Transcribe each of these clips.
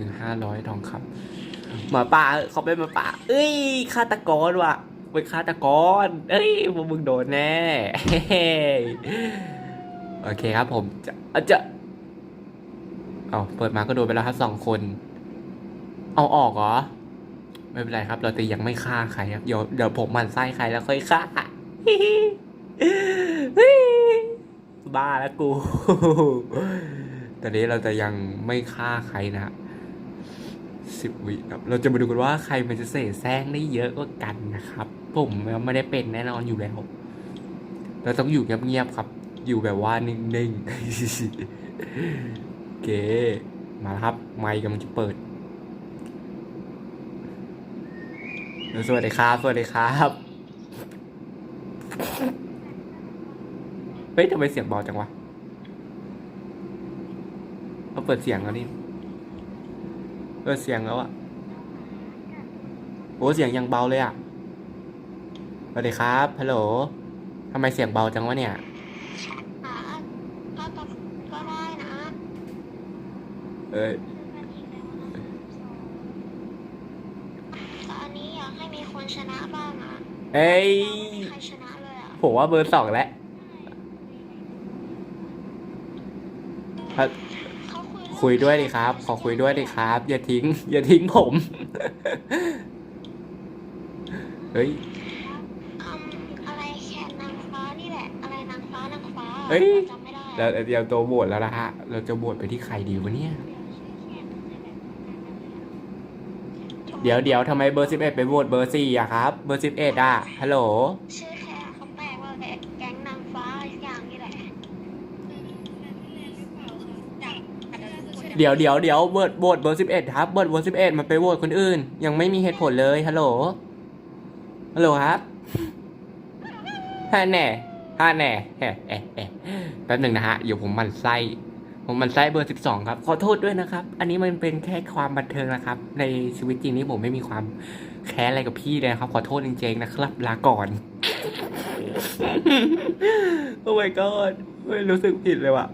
ถึงห้าร้อยทองคำหมาป่าเขาเป็นหมาป่า เอ้ยฆาตกรว่ะเป็นฆาตกร เอ้ยพวกมึงโดนแน่โอเคครับผมจะจะเอาเปิดมาก็โดนไปแล้วครับสองคน เอาออกเหรอ ไม่เป็นไรครับ เราจะยังไม่ฆ่าใครครับ เดี๋ยวเดี๋ยวผมหมันไส้ใครแล้วค่อยฆ่าบ้าแล้วกู ตอนนี้เราจะยังไม่ฆ่าใครนะ สิบวิครับ เราจะมาดูกันว่าใครมันจะเสแสร้งได้เยอะกว่ากันนะครับ ผมไม่ได้เป็นแน่นอนอยู่แล้ว เราต้องอยู่เงียบๆครับ อยู่แบบว่านิ่งๆโอเคมาแล้วครับ ไมค์กำลังจะเปิด สวัสดีครับ สวัสดีครับเฮ้ยทำไมเสียงเบาจังวะเขาเปิดเสียงแล้วนี่ เปิดเสียงแล้วอะโอ้เสียงยังเบาเลยอะสวัสดีครับฮัลโหลทำไมเสียงเบาจังวะเนี่ยก็ได้นะเอ้ยอันนี้อยากให้มีคนชนะบ้างนะเอ้ยใครชนะเลยอะผมว่าเบอร์สองแล้วเขา คุยเรื่องคุยด้วยดิครับ ขอคุยด้วยดิครับ อย่าทิ้ง อย่าทิ้งผม เฮ้ยอืมอะไรแคนนางฟ้านี่แหละ อะไรนางฟ้านางฟ้าเฮ้ย จำไม่ได้แล้วเดี๋ยวตัวโหวตแล้วนะฮะ เราจะโหวตไปที่ใครดีวะเนี่ย เดี๋ยวเดี๋ยวทำไมเบอร์สิบเอ็ดไปโหวตเบอร์สี่อะครับ เบอร์สิบเอ็ดอะฮัลโหล ชื่อแค่เขาแปลว่าแก๊งนางฟ้าอย่างนี้แหละ เดี๋ยวเดี๋ยวเดี๋ยวโหวตโหวตเบอร์สิบเอ็ดครับโหวตเบอร์สิบเอ็ดมันไปโหวตคนอื่น ยังไม่มีเหตุผลเลยฮัลโหลฮัลโหลครับฮ่าแน่ฮ่าแน่แป๊บหนึ่งนะฮะเดี๋ยวผมมันไส้ผมมันไส้เบอร์สิบสองครับ ขอโทษด้วยนะครับ อันนี้มันเป็นแค่ความบันเทิงนะครับ ในชีวิตจริงนี้ผมไม่มีความแค้นอะไรกับพี่เลยครับ ขอโทษจริงๆนะครับ ลาก่อนโอ้ my god ไม่รู้สึกผิดเลยว่ะ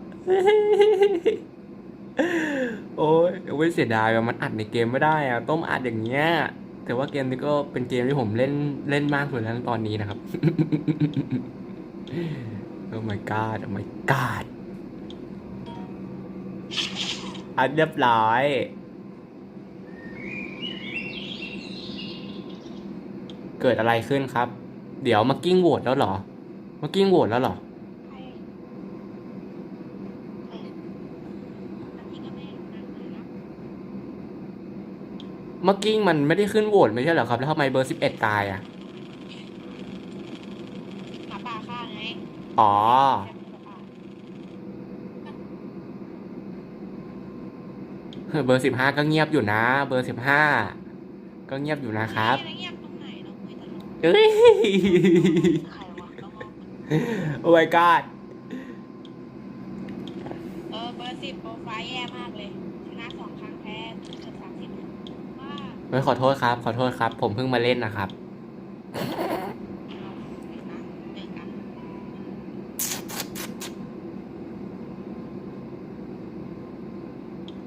โอ้ยเอาไว้เสียดายว่ามันอัดในเกมไม่ได้อะต้องมอัดอย่างเงี้ย แต่ว่าเกมนี้ก็เป็นเกมที่ผมเล่นเล่นมากสุดแล้วตอนนี้นะครับ โอ้ my god โอ้ my god อันเรียบร้อยเกิดอะไรขึ้นครับ เดี๋ยวมากิ้งโหวตแล้วเหรอ มากิ้งโหวตแล้วเหรอ เมื่อกี้มันไม่ได้ขึ้นโหวตไม่ใช่เหรอครับ แล้วทำไมเบอร์สิบเอ็ดตายอะ หมาป่าฆ่าไงอ๋อ เบอร์สิบห้าก็เงียบอยู่นะ เบอร์สิบห้าก็เงียบอยู่นะครับ เงียบตรงไหนเราคุยตลอดเอ้ย ใครวะต้องมองโอ้ my god เออเบอร์สิบโปรไฟล์แย่มากเลย ชนะสองครั้งแพ้เกือบสามสิบว่า เฮ้ยขอโทษครับ ขอโทษครับ ผมเพิ่งมาเล่นนะครับเอานะเจอกัน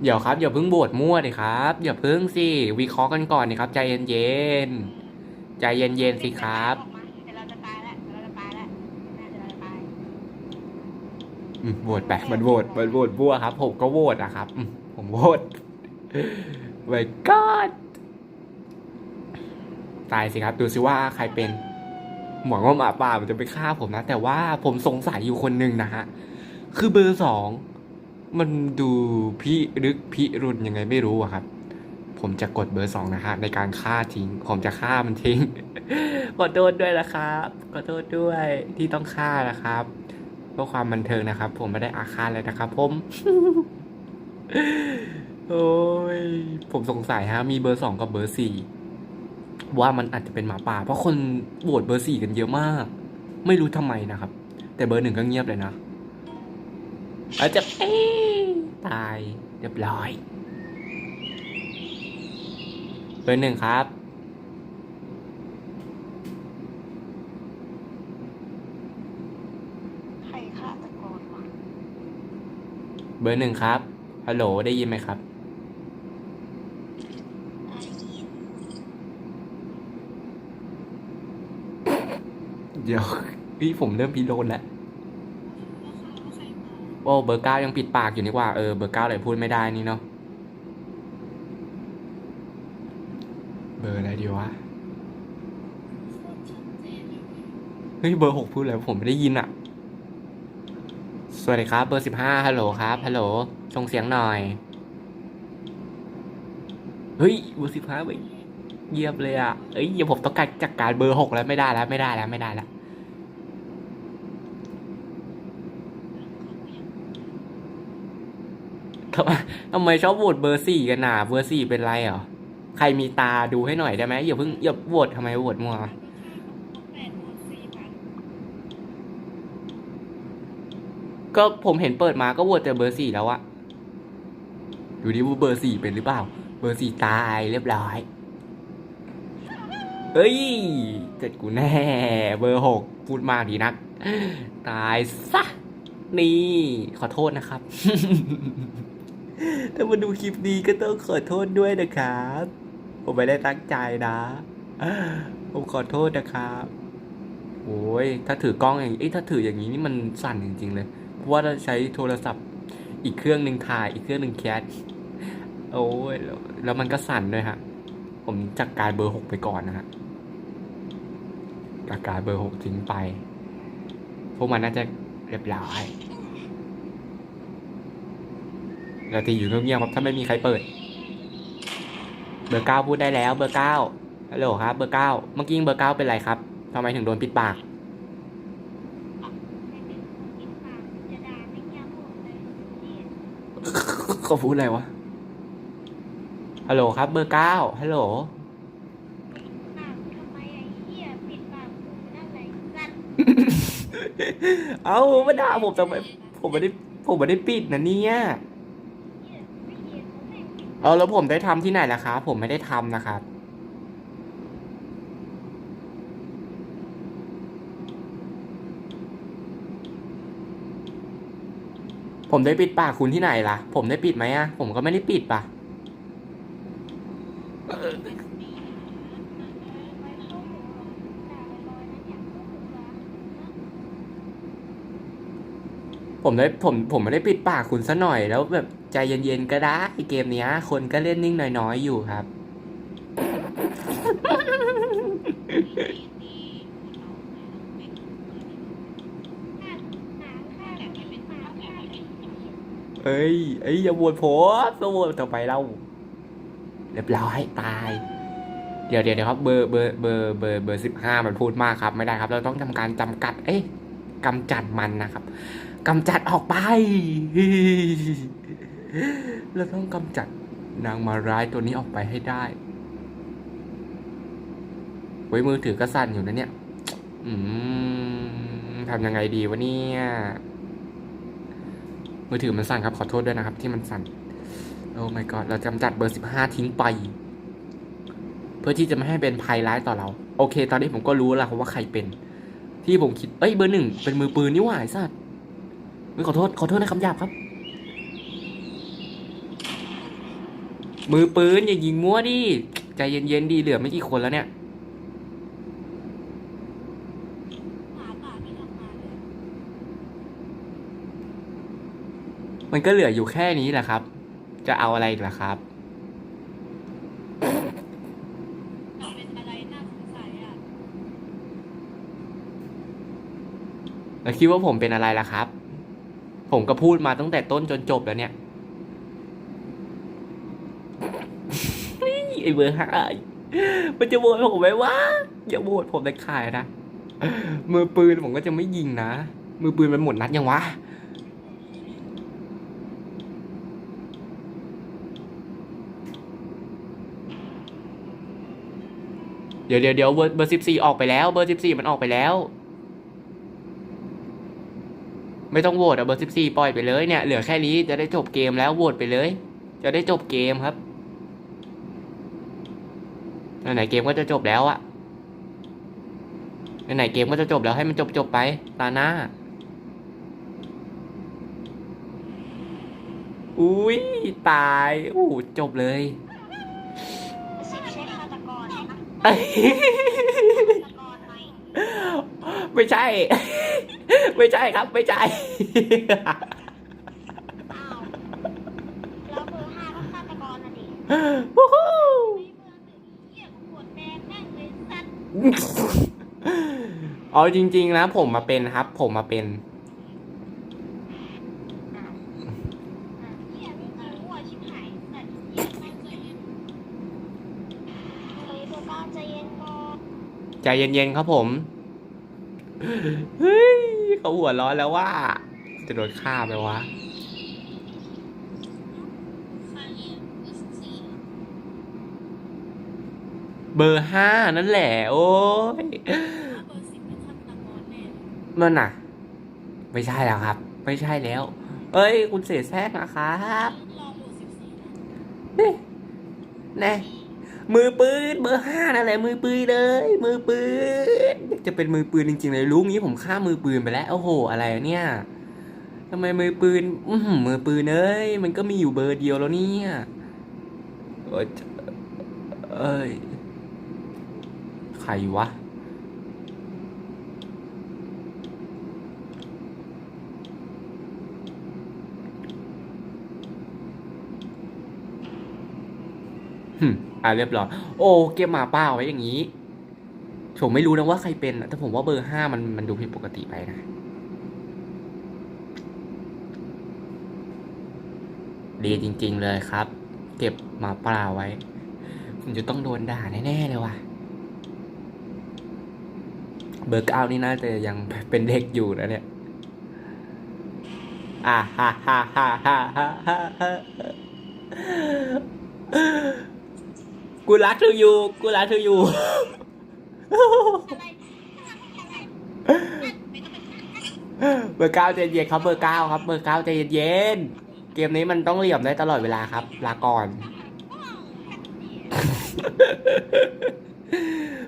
เดี๋ยวครับอย่าเพิ่งโหวตมั่วดิครับอย่าเพิ่งสิวิเคราะห์กันก่อนดิครับใจเย็นๆใจเย็นๆสิครับออกมาเดี๋ยวเราจะตายแล้วเดี๋ยวเราจะตายแล้วน่าจะเราจะตายอืมโหวตไปมันโหวตมันโหวตบัวครับ ผมก็โหวตนะครับอืมผมโหวต my god ตายสิครับ ดูสิว่าใครเป็นหวังว่าหมาป่ามันจะไปฆ่าผมนะ แต่ว่าผมสงสัยอยู่คนหนึ่งนะฮะ คือเบอร์สองมันดูพิรึกพิรุนยังไงไม่รู้อะครับ ผมจะกดเบอร์สองนะฮะ ในการฆ่าทิ้ง ผมจะฆ่ามันทิ้งขอโทษด้วยนะครับขอโทษด้วยที่ต้องฆ่านะครับเพื่อความบันเทิงนะครับ ผมไม่ได้อาฆาตเลยนะครับ ผม โอ้ยผมสงสัยฮะ มีเบอร์สองกับเบอร์สี่ ว่ามันอาจจะเป็นหมาป่า เพราะคนโหวตเบอร์สี่กันเยอะมาก ไม่รู้ทำไมนะครับ แต่เบอร์หนึ่งก็เงียบเลยนะอาจจะเอ๊ะตายเรียบร้อย เบอร์หนึ่งครับใครฆ่าตะโกนวะเบอร์หนึ่งครับ ฮัลโหล ได้ยินไหมครับ เดี๋ยวพี่ผมเริ่มพิโรนแล้วโอ้เบอร์เก้ายังปิดปากอยู่นี่ว่าเออเบอร์เก้าเลยพูดไม่ได้นี่เนาะเบอร์อะไรดีวะเฮ้ยเบอร์หกพูดอะไรวผมไม่ได้ยินอะสวัสดีครับ เบอร์สิบห้าฮัลโหลครับฮัลโหลส่งเสียงหน่อยเฮ้ยเบอร์สิบห้าไปเยียบเลยอะเอ้ยเดี๋ยวผมต้องการจัดการเบอร์หกแล้วไม่ได้แล้วไม่ได้แล้วไม่ได้แล้วทำไม ทำไมชอบโหวตเบอร์สี่กันหน่ะเบอร์สี่เป็นไรเหรอ ใครมีตาดูให้หน่อยได้ไหมอย่าเพิ่งอย่าโหวตทำไมโหวตมัวก็ผมเห็นเปิดมาก็โหวตแต่เบอร์สี่แล้วอะดูดิว่าเบอร์สี่เป็นหรือเปล่า เบอร์สี่ตายเรียบร้อยเอ้ยเจ็ดกูแน่ เบอร์หกพูดมากดีนัก ตายซะ นี่ ขอโทษนะครับ ถ้ามาดูคลิปนี้ก็ต้องขอโทษด้วยนะครับ ผมไม่ได้ตั้งใจนะ ผมขอโทษนะครับโอ้ยถ้าถือกล้องอย่างนี้ถ้าถืออย่างนี้นี่มันสั่นจริง ๆ เลย เพราะว่าเราใช้โทรศัพท์อีกเครื่องหนึ่งถ่ายอีกเครื่องหนึ่งแคสโอ้ยแล้วแล้วมันก็สั่นด้วยฮะ ผมจัดการเบอร์หกไปก่อนนะฮะจัดการเบอร์หกทิ้งไป พวกมันน่าจะเรียบร้อย เราจะอยู่เงียบๆครับถ้าไม่มีใครเปิด เบอร์เก้าพูดได้แล้ว เบอร์เก้าฮัลโหลครับ เบอร์เก้าเมื่อกี้เบอร์เก้าเป็นไรครับทำไมถึงโดนปิดปากกินปากจะด่าไม่เงียบหมดเลยนี่เขาพูดอะไรวะ ฮัลโหลครับ เบอร์เก้าฮัลโหลปากทำไมไอ้เหี้ยปิดปากกูนั่นแหละกันเอามาด่าผมทำไมผมไม่ได้ผมไม่ได้ปิดนะเนี่ย เหี้ยไม่เห็นผมไม่ปิด เอาแล้วผมได้ทำที่ไหนล่ะครับผมไม่ได้ทำนะครับ ผมได้ปิดปากคุณที่ไหนล่ะ ผมได้ปิดไหมอะผมก็ไม่ได้ปิดปะ ไปเข้าหัวด่าลอยๆนะเนี่ยเข้าหัว ผมได้ผมผมไม่ได้ปิดปากคุณซะหน่อยแล้วแบบใจเย็นๆก็ได้เกมเนี้ย คนก็เล่นนิ่งน้อยๆอยู่ครับ เอ้ยเอ้ยอย่าโหวตผมอย่าโหวตต่อไปเราเรียบร้อยตาย เดี๋ยวเดี๋ยวครับเบอร์เบอร์เบอร์เบอร์เบอร์สิบห้ามันพูดมากครับ ไม่ได้ครับ เราต้องทำการจำกัด เอ๊ะกำจัดมันนะครับ กำจัดออกไป เราต้องกำจัดนางมาร้ายตัวนี้ออกไปให้ได้ ไว้มือถือก็สั่นอยู่นะเนี่ย อืมทำยังไงดีวะเนี่ย มือถือมันสั่นครับ ขอโทษด้วยนะครับ ที่มันสั่น โอ้ my god เราจำจัดเบอร์สิบห้าทิ้งไป เพื่อที่จะไม่ให้เป็นภัยร้ายต่อเรา โอเค ตอนนี้ผมก็รู้แล้วครับว่าใครเป็น ที่ผมคิด เอ้ย เบอร์หนึ่งเป็นมือปืนนี่หว่าไอ้สัตว เฮ้ยขอโทษ ขอโทษนะคำหยาบครับ มือปืนอย่ายิงมั่วดิ ใจเย็นๆดีเหลือไม่กี่คนแล้วเนี่ย มันก็เหลืออยู่แค่นี้แหละครับ จะเอาอะไรอีกล่ะครับแล้วคิดว่าผมเป็นอะไรล่ะครับ ผมก็พูดมาตั้งแต่ต้นจนจบแล้วเนี่ยไอเบอร์ห้ามันจะโหวตผมไหมวะอย่าโหวตผมได้ขายนะมือปืนผมก็จะไม่ยิงนะมือปืนมันหมดนัดยังวะเดี๋ยวเดี๋ยวเดี๋ยวเบอร์เบอร์สิบสี่ออกไปแล้ว เบอร์สิบสี่มันออกไปแล้ว ไม่ต้องโหวตอะเบอร์สิบสี่ปล่อยไปเลยเนี่ยเหลือแค่นี้จะได้จบเกมแล้วโหวตไปเลย จะได้จบเกมครับไหนๆเกมก็จะจบแล้วอะไหนๆเกมก็จะจบแล้วให้มันจบจบๆไปตาหน้าอุ้ยตายอู้จบเลยสิบใช่ฆาตกรใช่ไหมเอ้ยฆาตกรไหมไม่ใช่ ไม่ใช่ครับ ไม่ใช่ อ้าวแล้วเบอร์ห้าก็ฆาตกรนะดิวู้ฮู้ไอ้เบอร์หนึ่งเหี้ยกูปวดแดงแม่งเลยสัตว์เอาจริง ๆ นะ ผมมาเป็นครับ ผมมาเป็นอ้าวอะเหี้ยนี่คือมั่วชิบหายสัตว์เหี้ยแม่งใจเย็นเฮ้ยเบอร์เก้าใจเย็นก่อนใจเย็นๆครับผม เฮ้ย เขาหัวร้อนแล้วว่า จะโดนฆ่าไหมวะเบอร์ห้านั่นแหละ โอ้ยมันน่ะ ไม่ใช่แล้วครับ ไม่ใช่แล้ว เอ้ย คุณเสแสร้งนะครับนี่แน่ มือปืนเบอร์ห้านั่นแหละมือปืนเลย มือปืนจะเป็นมือปืนจริงๆเลยรู้งี้ผมฆ่ามือปืนไปแล้วโอ้โห อะไรเนี่ยทำไมมือปืน อืมือปืนเอ้ยมันก็มีอยู่เบอร์เดียวแล้วเนี่ยเอ้ยใครวะ อะเรียบร้อยโอ้เก็บหมาป้าไว้อย่างนี้ผมไม่รู้นะว่าใครเป็นแต่ผมว่าเบอร์ห้ามันมันดูผิดปกติไปนะ ดีจริง ๆเลยครับ เก็บหมาป่าไว้ ผมจะต้องโดนด่าแน่ๆเลยว่ะ เบอร์เก้านี่น่าจะยังเป็นเด็กอยู่นะเนี่ยอ่าฮ่าฮ่าฮ่าฮ่าฮ่า กูรักเธออยู่ กูรักเธออยู่ อะไรอะไรไม่ต้องเป็นเบอร์เก้าใจเย็นครับ เบอร์เก้าครับ เบอร์เก้าใจเย็นๆเกมนี้มันต้องเหลี่ยมได้ตลอดเวลาครับ ลาก่อน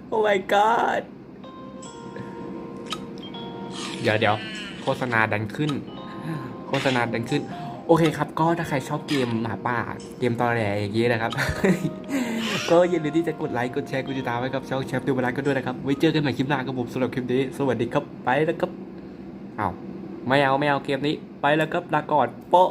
โอ้ my god เดี๋ยวเดี๋ยวโฆษณาดันขึ้น โฆษณาดันขึ้น โอเคครับ ก็ถ้าใครชอบเกมหมาป่า เกมตอแหลอย่างนี้นะครับ ก็อย่าลืมที่จะกดไลค์ กดแชร์ กดติดตามไว้กับช่องแชฟดูบาลานกันด้วยนะครับ ไว้เจอกันใหม่คลิปหน้าครับผมสำหรับคลิปนี้ สวัสดีครับ ไปแล้วครับ เอาไม่เอา ไม่เอาเกมนี้ ไปแล้วครับ ลาก่อน โป๊ะ